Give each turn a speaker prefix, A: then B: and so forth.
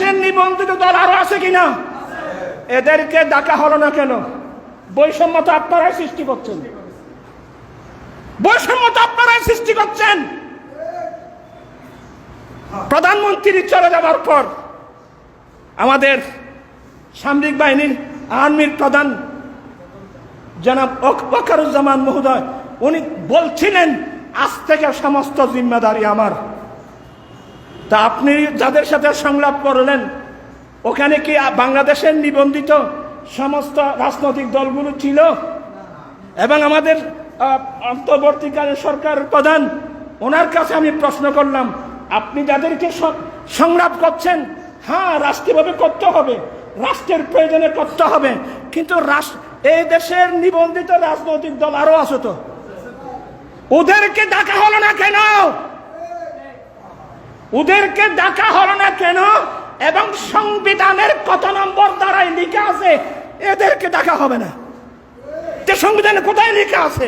A: বাংলাদেশের নিবন্ধিত দল আরও আছে কিনা? এদেরকে ডাকা হলো না কেন? বৈষম্য তো আপনারাই সৃষ্টি করছেন। বৈষম্য তো আপনারাই সৃষ্টি করছেন। প্রধানমন্ত্রী চলে যাওয়ার পর আমাদের সামরিক বাহিনীর আর্মির প্রধান জনাব ওক- ওকারুজ্জামান মহোদয়, উনি বলছিলেন, আজ থেকে সমস্ত জিম্মেদারি আমার। তা আপনি যাদের সাথে সংলাপ করলেন, ওখানে কি বাংলাদেশের নিবন্ধিত সমস্ত রাজনৈতিক দলগুলো ছিল? এবং আমাদের অন্তর্বর্তীকালে সরকার প্রধান, ওনার কাছে আমি প্রশ্ন করলাম, আপনি যাদেরকে সংলাপ করছেন হ্যাঁ রাষ্ট্রীয়ভাবে করতে হবে, রাষ্ট্রের প্রয়োজনে করতে হবে, কিন্তু এই দেশের নিবন্ধিত রাজনৈতিক দল আরও আছে তো। ওদেরকে ডাকা হলো না কেন? ওদেরকে ডাকা হলো না কেন? এবং সংবিধানের কত নম্বর দ্বারাই লিখা আছে, এদেরকে ডাকা হবে না। সংবিধানে কোথায় লেখা আছে?